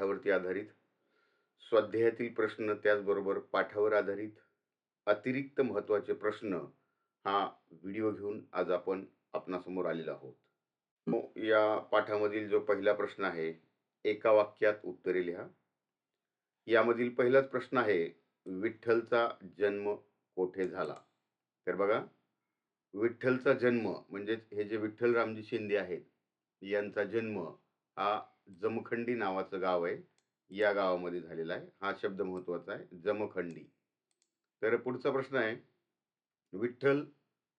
पाठावरती आधारित. स्वाध्यायातील प्रश्न त्याचबरोबर पाठावर आधारित. अतिरिक्त महत्त्वाचे प्रश्न हा व्हिडिओ घेऊन आज आपण आपणासमोर आलेलो आहोत. हो, या पाठामधील जो पहिला प्रश्न आहे एका वाक्यात उत्तरे लिहा. यामधील पहिलाच प्रश्न आहे विठ्ठलचा जन्म कोठे झाला? तर बघा विठ्ठलचा जन्म म्हणजेच हे जे विठ्ठल रामजी शिंदे आहेत यांचा जन्म हा जमखंडी नावाचं गाव आहे. या गावामध्ये झालेला आहे. हा शब्द महत्त्वाचा आहे. जमखंडी. तर पुढचा प्रश्न आहे. विठ्ठल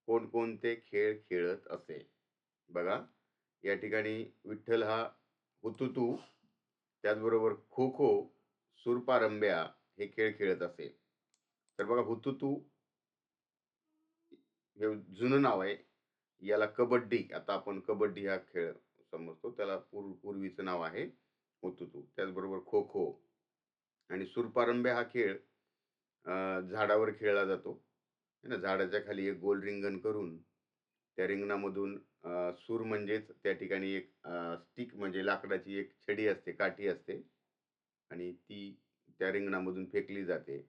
कोणकोणते खेळ खेळत असे? बघा या ठिकाणी विठ्ठल हा हुतुतू त्याचबरोबर खो खो सुरपारंब्या हे खेळ खेळत असे. तर बघा हुतुतू हे जुनं नाव आहे. याला कबड्डी आता आपण कबड्डी हा खेळ समजतो. त्याला पूर्व पूर्वीचं नाव आहे हुतुतू त्याचबरोबर खो खो आणि सुरपारंब्या हा खेळ झाडावर खेळला जातो. है ना? झाडाच्या खाली एक गोल रिंगण करून त्या रिंगणामधून सूर म्हणजेच त्या ठिकाणी एक स्टिक म्हणजे लाकडाची एक छडी असते काठी असते आणि ती त्या रिंगणामधून फेकली जाते.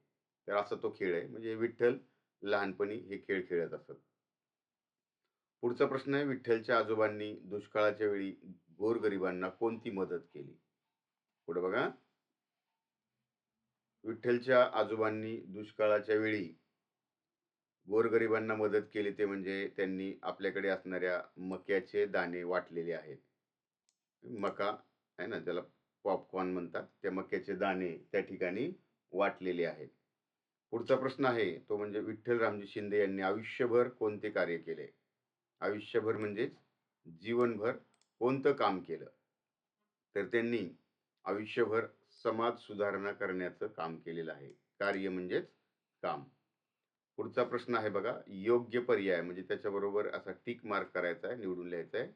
तर असा तो खेळ आहे. म्हणजे विठ्ठल लहानपणी हे खेळ खेळत असत. पुढचा प्रश्न आहे विठ्ठलच्या आजोबांनी दुष्काळाच्या वेळी गोरगरिबांना कोणती मदत केली? पुढे बघा. विठ्ठलच्या आजोबांनी दुष्काळाच्या वेळी गोरगरिबांना मदत केली ते म्हणजे त्यांनी आपल्याकडे असणाऱ्या मक्याचे दाणे वाटलेले आहेत. मका आहे ना ज्याला पॉपकॉर्न म्हणतात त्या मक्याचे दाणे त्या ठिकाणी वाटलेले आहेत. पुढचा प्रश्न आहे तो म्हणजे विठ्ठल रामजी शिंदे यांनी आयुष्यभर कोणते कार्य केले? आयुष्यभर म्हणजेच जीवनभर कोणतं काम केलं? तर त्यांनी आयुष्यभर समाज सुधारणा करण्याचं काम केलेलं आहे. कार्य म्हणजेच काम. पुढचा प्रश्न आहे बघा योग्य पर्याय म्हणजे त्याच्याबरोबर असा टिक मार्क करायचा आहे निवडून लिहायचा आहे.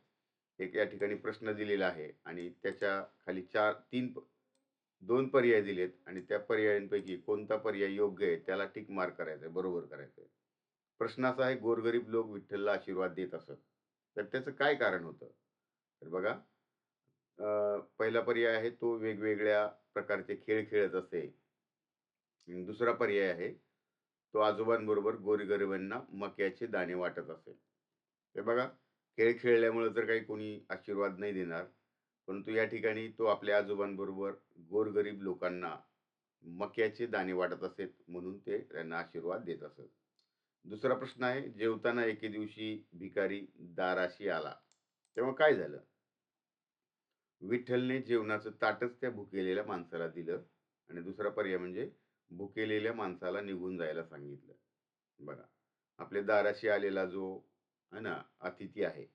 एक या ठिकाणी प्रश्न दिलेला आहे आणि त्याच्याखाली चार तीन दोन पर्याय दिलेत आणि त्या पर्यायांपैकी कोणता पर्याय योग्य आहे त्याला टिक मार्क करायचा आहे बरोबर करायचं आहे. प्रश्न असा आहे गोरगरीब लोक विठ्ठलला आशीर्वाद देत असत. तर त्याचं काय कारण होतं? तर बघा पहिला पर्याय आहे तो वेगवेगळ्या प्रकारचे खेळ खेळत असे दुसरा पर्याय आहे तो आजोबांबरोबर गोरगरिबांना मक्याचे दाणे वाटत असे. ते बघा खेळ खेळल्यामुळे तर काही कोणी आशीर्वाद नाही देणार परंतु या ठिकाणी तो आपल्या आजोबांबरोबर गोरगरीब लोकांना मक्याचे दाणे वाटत असेत म्हणून ते त्यांना आशीर्वाद देत असत. दुसरा प्रश्न आहे जेवताना एके दिवशी भिकारी दाराशी आला. तेव्हा काय झालं? विठ्ठलने जेवणाचं ताटच त्या भुकेलेल्या माणसाला दिलं आणि दुसरा पर्याय म्हणजे भुकेलेल्या माणसाला निघून जायला सांगितलं. बघा आपल्या दाराशी आलेला जो है ना अतिथी आहे.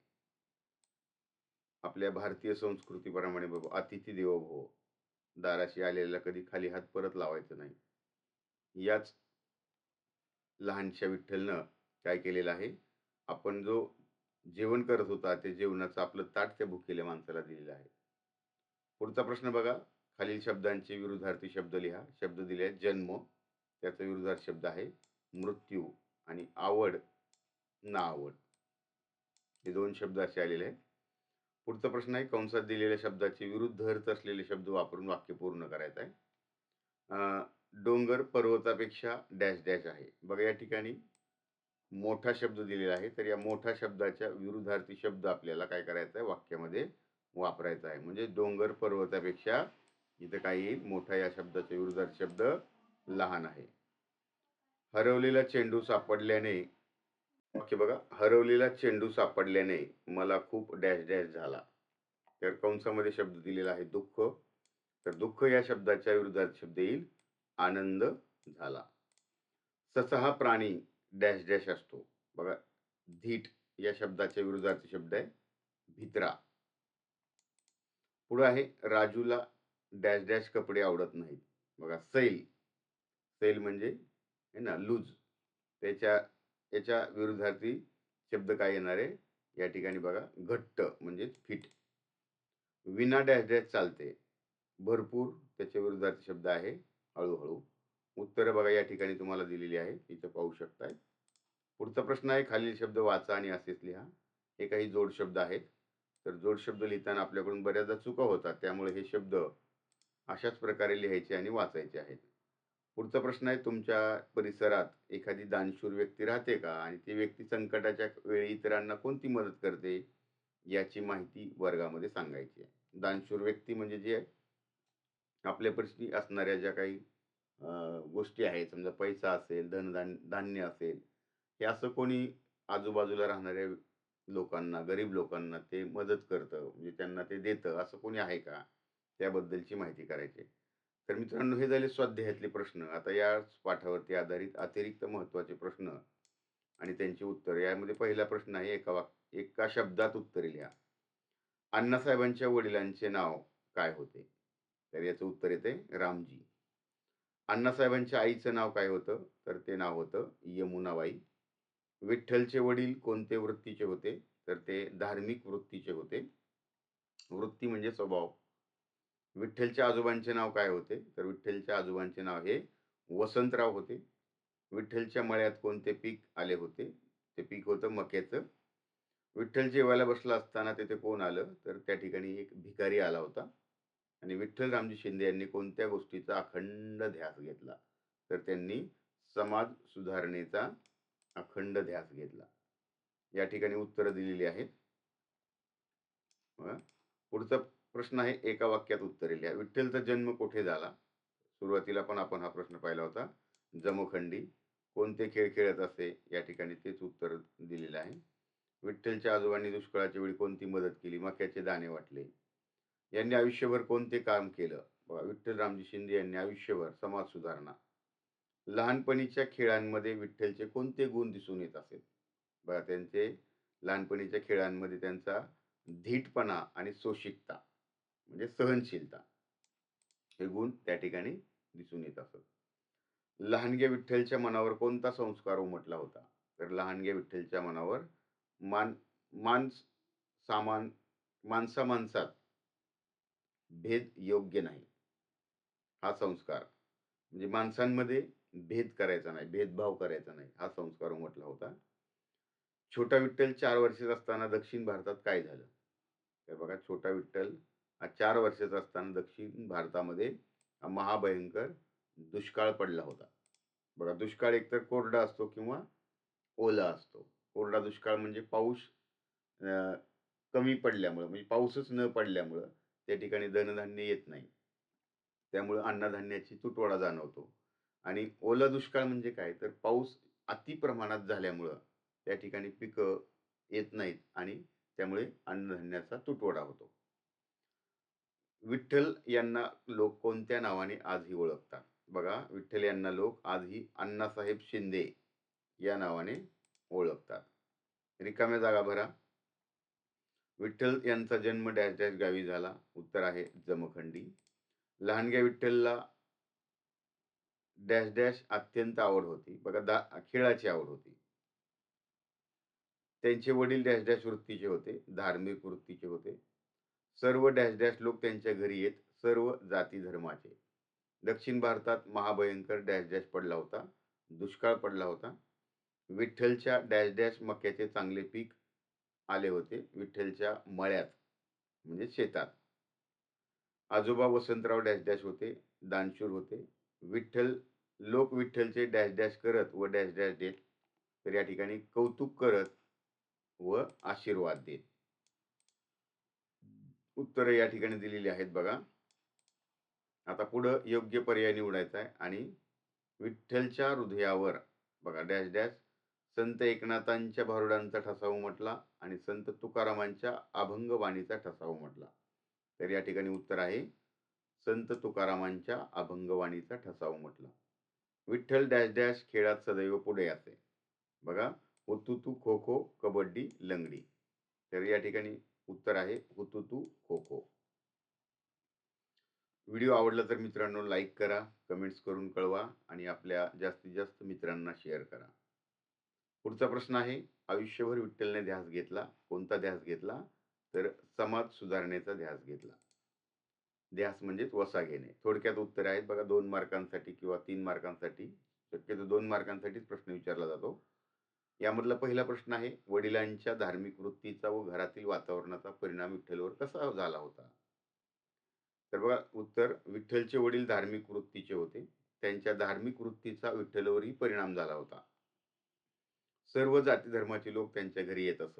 आपल्या भारतीय संस्कृतीप्रमाणे बाबा अतिथी देवो भव दाराशी आलेला कधी खाली हात परत लावायचं नाही. याच लहानशा विठ्ठलनं काय केलेलं आहे? आपण जो जेवण करत होता ते जेवणाचं आपलं ताट त्या भुकेल्या माणसाला दिलेलं आहे. पुढचा प्रश्न बघा. खालील शब्दांचे विरुद्धार्थी शब्द लिहा. शब्द दिले आहेत जन्म. त्याचा विरुद्धार्थ शब्द आहे मृत्यू आणि आवड ना आवड हे दोन शब्द असे आलेले आहेत. पुढचा प्रश्न आहे. कंसात दिलेल्या शब्दाचे विरुद्ध अर्थ असलेले शब्द वापरून वाक्य पूर्ण करायचं आहे. डोंगर पर्वतापेक्षा डॅश डॅश आहे. बघा या ठिकाणी मोठा शब्द दिलेला आहे. तर या मोठ्या शब्दाच्या विरुद्धार्थी शब्द आपल्याला काय करायचा आहे? वाक्यामध्ये वापरायचा आहे. म्हणजे डोंगर पर्वतापेक्षा इथं काय येईल मोठा या शब्दाच्या विरुद्धार्थी शब्द लहान आहे. हरवलेला चेंडू सापडल्याने वाक्य बघा हरवलेला चेंडू सापडल्याने मला खूप डॅश डॅश झाला. तर कंसामध्ये शब्द दिलेला आहे दुःख. तर दुःख या शब्दाच्या विरुद्धात शब्द येईल. आनंद झाला. ससा हा प्राणी डॅश डॅश असतो. बघा धीट या शब्दाच्या विरुद्धार्थी शब्द आहे भित्रा. पुढं आहे राजूला डॅश डॅश कपडे आवडत नाहीत. बघा सैल. सैल म्हणजे आहे ना लूज. त्याच्या याच्या विरुद्धार्थी शब्द काय येणार आहे? या ठिकाणी बघा घट्ट म्हणजेच फिट. विना डॅश डॅश चालते. भरपूर त्याच्या विरुद्धार्थी शब्द आहे. हळूहळू. उत्तरं बघा या ठिकाणी तुम्हाला दिलेली आहे इथे पाहू शकताय. पुढचा प्रश्न आहे खालील शब्द वाचा आणि असेच लिहा. हे काही जोड शब्द आहेत. तर जोड शब्द लिहिताना आपल्याकडून बऱ्याचदा चुका होतात त्यामुळे हे शब्द अशाच प्रकारे लिहायचे आणि वाचायचे आहेत. पुढचा प्रश्न आहे तुमच्या परिसरात एखादी दानशूर व्यक्ती राहते का? आणि ती व्यक्ती संकटाच्या वेळी इतरांना कोणती मदत करते? याची माहिती वर्गामध्ये सांगायची आहे. दानशूर व्यक्ती म्हणजे जी आहे आपल्या परिस्थिती असणाऱ्या ज्या काही गोष्टी आहेत समजा पैसा असेल धनधान धान्य असेल हे असं कोणी आजूबाजूला राहणाऱ्या लोकांना गरीब लोकांना ते मदत करतं म्हणजे त्यांना ते देतं असं कोणी आहे का? त्याबद्दलची माहिती करायची. तर मित्रांनो हे झाले स्वाध्यायातले प्रश्न. आता या पाठावरती आधारित अतिरिक्त महत्त्वाचे प्रश्न आणि त्यांची उत्तर. यामध्ये पहिला प्रश्न आहे एका वाक एका शब्दात उत्तरे लिहा. अण्णासाहेबांच्या वडिलांचे नाव काय होते? तर याचं उत्तर येते रामजी. अण्णासाहेबांच्या आईचं नाव काय होतं? तर ते नाव होतं यमुनाबाई. विठ्ठलचे वडील कोणते वृत्तीचे होते? तर ते धार्मिक वृत्तीचे होते. वृत्ती म्हणजे स्वभाव. विठ्ठलच्या आजोबांचे नाव काय होते? तर विठ्ठलच्या आजोबांचे नाव हे वसंतराव होते. विठ्ठलच्या मळ्यात कोणते पीक आले होते? ते पीक होतं मक्याचं. विठ्ठल जेवायला बसला असताना तिथे कोण आलं? तर त्या ठिकाणी एक भिकारी आला होता. आणि विठ्ठल रामजी शिंदे यांनी कोणत्या गोष्टीचा अखंड ध्यास घेतला? तर त्यांनी समाज सुधारणेचा अखंड ध्यास घेतला. या ठिकाणी उत्तरं दिलेली आहेत. पुढचा प्रश्न आहे एका वाक्यात उत्तरे लिहा विठ्ठलचा जन्म कोठे झाला? सुरुवातीला पण आपण हा प्रश्न पाहिला होता. जमखंडी. कोणते खेळ खेळत असे? या ठिकाणी तेच उत्तर दिलेलं आहे. विठ्ठलच्या आजोबांनी दुष्काळाच्या वेळी कोणती मदत केली? मक्याचे दाणे वाटले. यांनी आयुष्यभर कोणते काम केलं? बघा विठ्ठल रामजी शिंदे यांनी आयुष्यभर समाज सुधारणा. लहानपणीच्या खेळांमध्ये विठ्ठलचे कोणते गुण दिसून येत असेल? बघा त्यांचे लहानपणीच्या खेळांमध्ये त्यांचा धीटपणा आणि सोशिकता म्हणजे सहनशीलता हे गुण त्या ठिकाणी दिसून येत असत. लहानग्या विठ्ठलच्या मनावर कोणता संस्कार उमटला होता? तर लहानग्या विठ्ठलच्या मनावर मान मान सामान माणसा माणसात भेद योग्य नाही. हा संस्कार. म्हणजे माणसांमध्ये भेद करायचा नाही भेदभाव करायचा नाही हा संस्कार उमटला होता. छोटा विठ्ठल चार वर्षाचा असताना दक्षिण भारतात काय झालं? तर बघा छोटा विठ्ठल हा चार वर्षाचा असताना दक्षिण भारतामध्ये हा महाभयंकर दुष्काळ पडला होता. बघा दुष्काळ एकतर कोरडा असतो किंवा ओला असतो. कोरडा दुष्काळ म्हणजे पाऊस कमी पडल्यामुळं म्हणजे पाऊसच न पडल्यामुळं त्या ठिकाणी धनधान्य येत नाही. त्यामुळं अन्नधान्याची तुटवडा जाणवतो. आणि ओला दुष्काळ म्हणजे काय? तर पाऊस अति प्रमाणात झाल्यामुळं त्या ठिकाणी पिकं येत नाहीत आणि त्यामुळे अन्नधान्याचा तुटवडा होतो. विठ्ठल यांना लोक कोणत्या नावाने आजही ओळखतात? बघा विठ्ठल यांना लोक आजही अण्णासाहेब शिंदे या नावाने ओळखतात. रिकाम्या जागा भरा. विठ्ठल यांचा जन्म डॅश डॅश गावी झाला. उत्तर आहे जमखंडी. लहानग्या विठ्ठलला डॅश डॅश अत्यंत आवड होती. बघा दा खेळाची आवड होती. त्यांचे वडील डॅश डॅश वृत्तीचे होते धार्मिक वृत्तीचे होते. सर्व डॅश डॅश लोक त्यांच्या घरी येत सर्व जाती धर्माचे. दक्षिण भारतात महाभयंकर डॅश डॅश पडला होता दुष्काळ पडला होता. विठ्ठलच्या डॅश डॅश मक्याचे चांगले पीक आले होते विठ्ठलच्या मळ्यात म्हणजे शेतात. आजोबा वसंतराव डॅश डॅश होते दानशूर होते. विठ्ठल लोक विठ्ठलचे डॅश डॅश करत व डॅश डॅश देत तर या ठिकाणी कौतुक करत व आशीर्वाद देत. उत्तरं या ठिकाणी दिलेली आहेत बघा. आता पुढं योग्य पर्याय निवडायचा आहे आणि विठ्ठलच्या हृदयावर बघा डॅश डॅश संत एकनाथांच्या भारुडांचा ठसा उमटला आणि संत तुकारामांच्या अभंगवाणीचा ठसा उमटला तर या ठिकाणी उत्तर आहे संत तुकारामांच्या अभंगवाणीचा ठसा उमटला विठ्ठल डॅश डॅश खेळात सदैव पुढे असे. बघा हुतुतू खो खो कबड्डी लंगडी. तर या ठिकाणी उत्तर आहे हुतुतू खो खो. व्हिडिओ आवडला तर मित्रांनो लाईक करा कमेंट्स करून कळवा आणि आपल्या जास्तीत जास्त मित्रांना शेअर करा. पुढचा प्रश्न आहे आयुष्यभर विठ्ठलने ध्यास घेतला कोणता ध्यास घेतला? तर समाज सुधारणेचा ध्यास घेतला. ध्यास म्हणजेच वसा घेणे. थोडक्यात उत्तरे आहेत बघा दोन मार्कांसाठी किंवा तीन मार्कांसाठी. शक्यतो दोन मार्कांसाठीच प्रश्न विचारला जातो. यामधला पहिला प्रश्न आहे वडिलांच्या धार्मिक वृत्तीचा व घरातील वातावरणाचा परिणाम विठ्ठलवर कसा झाला होता? तर बघा उत्तर विठ्ठलचे वडील धार्मिक वृत्तीचे होते. त्यांच्या धार्मिक वृत्तीचा विठ्ठलवरही परिणाम झाला होता. सर्व जाती धर्माचे लोक त्यांच्या घरी येत असत.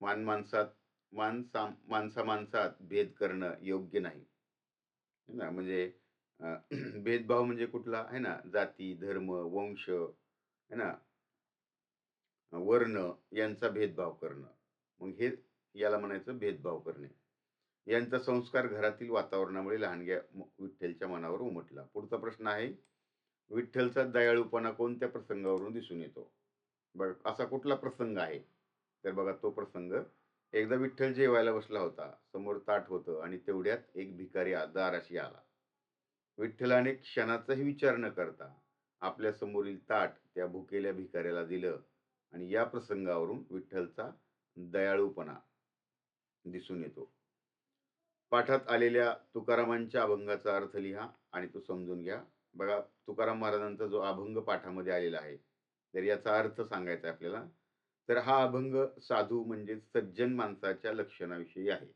मान माणसात माणसा माणसा माणसात भेद करणं योग्य नाही. ना, म्हणजे भेदभाव म्हणजे कुठला आहे ना, जाती, धर्म, वंश, है ना, वर्ण यांचा भेदभाव करणं. मग हे याला म्हणायचं भेदभाव करणे. यांचा संस्कार घरातील वातावरणामुळे लहानग्या विठ्ठलच्या मनावर उमटला. पुढचा प्रश्न आहे, विठ्ठलचा दयाळूपणा कोणत्या प्रसंगावरून दिसून येतो? बघ असा कुठला प्रसंग आहे? तर बघा तो प्रसंग, एकदा विठ्ठल जेवायला बसला होता. समोर ताट होतं आणि तेवढ्यात एक भिकारी दाराशी आला. विठ्ठलाने क्षणाचाही विचार न करता आपल्या समोरील ताट त्या भुकेल्या भिकाऱ्याला दिलं आणि या प्रसंगावरून विठ्ठलचा दयाळूपणा दिसून येतो. पाठात आलेल्या तुकारामांच्या अभंगाचा अर्थ लिहा आणि तो समजून घ्या. बघा, तुकाराम महाराजांचा जो अभंग पाठामध्ये आलेला आहे, तर याचा अर्थ सांगायचा आहे आपल्याला. तर हा अभंग साधू म्हणजे सज्जन माणसाच्या लक्षणाविषयी आहे.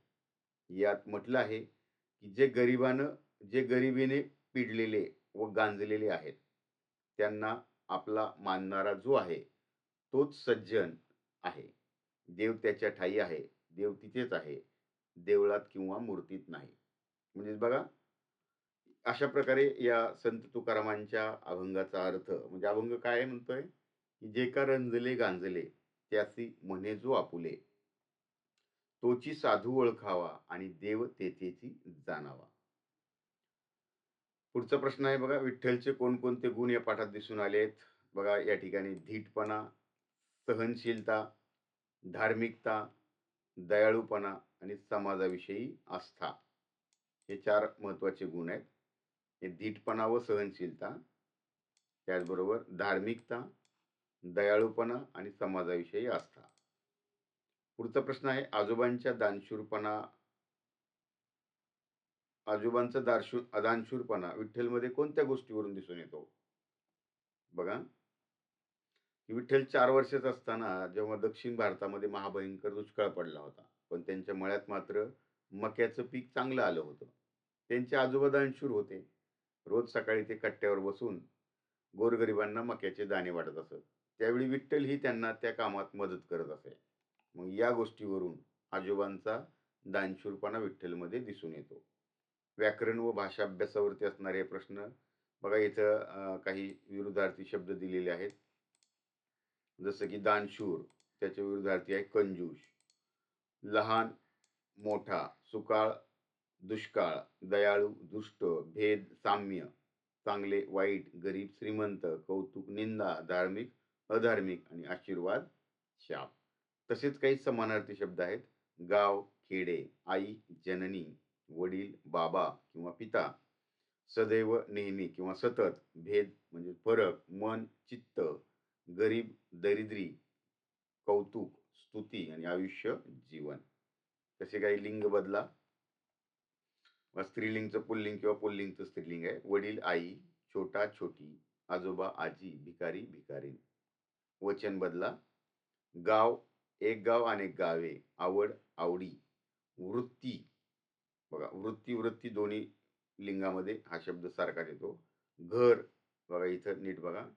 यात म्हटलं आहे, की जे गरिबानं जे गरिबीने पिडलेले व गांजलेले आहेत, त्यांना आपला मानणारा जो आहे, तोच सज्जन आहे. देव त्याच्या ठाई आहे. देव तिथेच आहे. देवळात किंवा मूर्तीत नाही. म्हणजेच बघा, अशा प्रकारे या संत तुकारामांच्या अभंगाचा अर्थ म्हणजे अभंग काय म्हणतोय, जेका जे का रंजले गांजले त्यासी म्हणे जो आपुले. तोची साधू ओळखावा आणि देव तेथेची जाणावा. पुढचा प्रश्न आहे बघा, विठ्ठलचे कोणकोणते गुण या पाठात दिसून आलेत? बघा, या ठिकाणी धीटपणा, सहनशीलता, धार्मिकता, दयाळूपणा आणि समाजाविषयी आस्था. हे चार महत्त्वाचे गुण आहेत. हे धीटपणा व सहनशीलता, त्याचबरोबर धार्मिकता, दयाळूपणा आणि समाजाविषयी आस्था. पुढचा प्रश्न आहे, आजोबांच्या दानशूरपणा आजोबांचा दारशू दानशूरपणा विठ्ठलमध्ये कोणत्या गोष्टीवरून दिसून येतो? बघा, विठ्ठल चार वर्षाचा असताना जेव्हा दक्षिण भारतामध्ये महाभयंकर दुष्काळ पडला होता, पण त्यांच्या मळ्यात मात्र मक्याचं पीक चांगलं आलं होतं. त्यांचे आजोबा दानशूर होते. रोज सकाळी ते कट्ट्यावर बसून गोरगरिबांना मक्याचे दाणे वाटत असत. त्यावेळी विठ्ठलही त्यांना त्या कामात मदत करत असे. मग या गोष्टीवरून आजोबांचा दानशूरपणा विठ्ठलमध्ये दिसून येतो. व्याकरण व भाषा अभ्यासावरती असणारे प्रश्न बघा, इथं काही विरुद्धार्थी शब्द दिलेले आहेत. जसं की दानशूर, त्याच्या विरुद्धार्थी आहे कंजूश लहान, मोठा, सुकाळ, दुष्काळ, दयाळू, दुष्ट, भेद, साम्य, चांगले, वाईट, गरीब, श्रीमंत, कौतुक, निंदा, धार्मिक, अधार्मिक आणि आशीर्वाद, शाप. तसेच काही समानार्थी शब्द आहेत. गाव, खेडे, आई, जननी, वडील, बाबा किंवा पिता, सदैव, नेहमी किंवा सतत, भेद म्हणजे फरक, मन, चित्त, गरीब, दरिद्री, कौतुक, स्तुती आणि आयुष्य, जीवन. तसे काही लिंग बदला. स्त्रीलिंगचं पुल्लिंग किंवा पुल्लिंगचं स्त्रीलिंग आहे. वडील, आई, छोटा, छोटी, आजोबा, आजी, भिकारी, भिकारी वचन बदला. गाव, एक गाव, अनेक गावे, आवड, आवडी, वृत्ती. बघा, वृत्ती, वृत्ती दोन्ही लिंगामध्ये हा शब्द सारखाच येतो. घर, बघा इथं नीट बघा.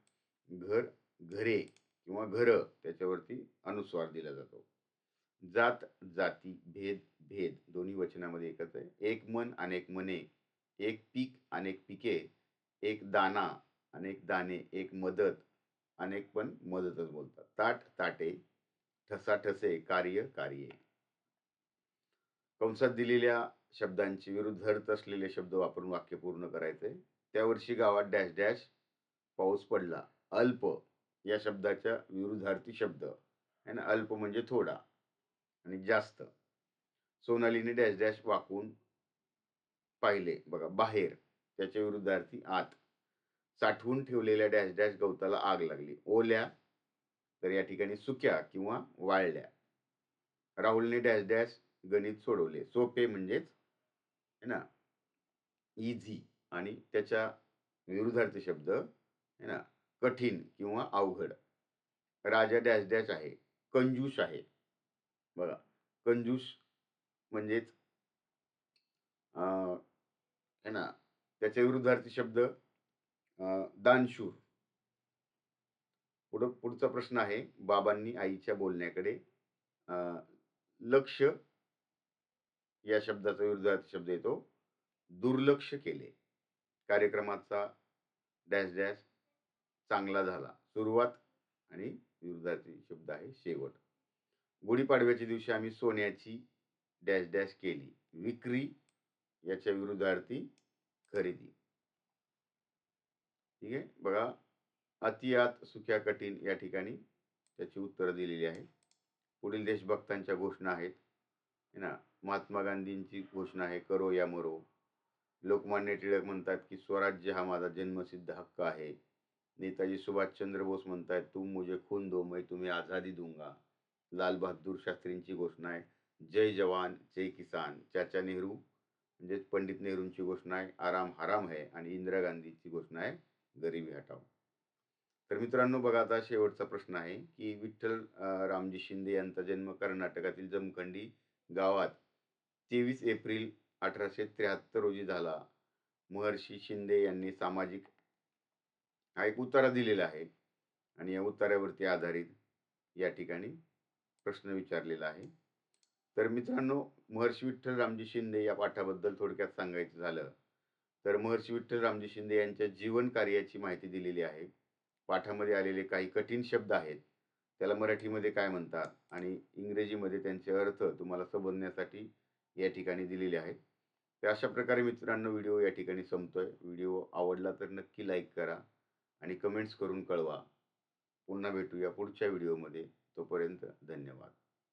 घर, घरे किंवा घरं त्याच्यावरती अनुस्वार दिला जातो. जात, जाती, भेद, भेद दोन्ही वचनामध्ये एकच आहे. एक मन, अनेक मने, एक पीक, अनेक पिके, एक दाना, अनेक दाणे, एक मदत, अनेक पण मदतच बोलतात. ताट, ताटे, ठसा, ठसे, कार्य, कार्ये. कंसात दिलेल्या शब्दांचे विरुद्ध अर्थ असलेले शब्द वापरून वाक्य पूर्ण करायचे. त्या वर्षी गावात डॅश डॅश पाऊस पडला. अल्प या शब्दाच्या विरुद्धार्थी शब्द आहे ना, अल्प म्हणजे थोडा आणि जास्त. सोनालीने डॅश डॅश वाकून पाहिले. बघा, बाहेर त्याच्या विरुद्धार्थी आत. साठवून ठेवलेल्या डॅश डॅश गवताला आग लागली. ओल्या तर या ठिकाणी सुक्या किंवा वाळल्या. राहुलने डॅश डॅश गणित सोडवले. सोपे म्हणजेच है ना, इझी आणि त्याच्या विरुद्धार्थी शब्द है ना, कठीण किंवा अवघड. राजा डॅश डॅश आहे. कंजूस आहे. बघा, कंजूस म्हणजेच आहे है ना त्याच्या विरुद्धार्थी शब्द दानशूर. पुढं पुढचा प्रश्न आहे बाबांनी आईच्या बोलण्याकडे लक्ष या शब्दाचा विरुद्धार्थी शब्द येतो दुर्लक्ष केले. कार्यक्रमाचा डॅश डॅश चांगला झाला. सुरुवात आणि विरुद्धार्थी शब्द आहे शेवट. गुढीपाडव्याच्या दिवशी आम्ही सोन्याची डॅश डॅश केली. विक्री याच्या विरुद्धार्थी खरेदी. ठीक आहे? बघा अतियात सुख्या कठीण या ठिकाणी त्याची उत्तरं दिलेली आहे पुढील देशभक्तांच्या घोषणा आहेत. है ना? महात्मा गांधींची घोषणा आहे करो या मरो. लोकमान्य टिळक म्हणतात की स्वराज्य हा माझा जन्मसिद्ध हक्क आहे. नेताजी सुभाषचंद्र बोस म्हणतात तुम मुझे खून दो मैं तुम्ही आझादी दूंगा. लाल बहादूर शास्त्रींची घोषणा आहे. जय जवान जय किसान. चाचा नेहरू म्हणजेच पंडित नेहरूंची घोषणा आहे. आराम हराम है आणि इंदिरा गांधीची घोषणा आहे. गरिबी हटाव तर मित्रांनो बघा आता शेवटचा प्रश्न आहे की विठ्ठल रामजी शिंदे यांचा जन्म कर्नाटकातील जमखंडी गावात तेवीस एप्रिल अठराशे त्र्याहत्तर रोजी झाला. महर्षी शिंदे यांनी सामाजिक हा एक उतारा दिलेला आहे आणि या उतार्यावरती आधारित या ठिकाणी प्रश्न विचारलेला आहे. तर मित्रांनो महर्षी विठ्ठल रामजी शिंदे या पाठाबद्दल थोडक्यात सांगायचं झालं तर महर्षी विठ्ठल रामजी शिंदे यांच्या जीवन कार्याची माहिती दिलेली आहे. पाठामध्ये आलेले काही कठीण शब्द आहेत. त्याला मराठीमध्ये काय म्हणतात आणि इंग्रजीमध्ये त्यांचे अर्थ तुम्हाला समजण्यासाठी या ठिकाणी दिलेले आहेत. तर अशा प्रकारे मित्रांनो व्हिडिओ या ठिकाणी संपतो आहे व्हिडिओ आवडला तर नक्की लाईक करा आणि कमेंट्स करून कळवा. पुन्हा भेटूया पुढच्या व्हिडिओमध्ये. तोपर्यंत धन्यवाद.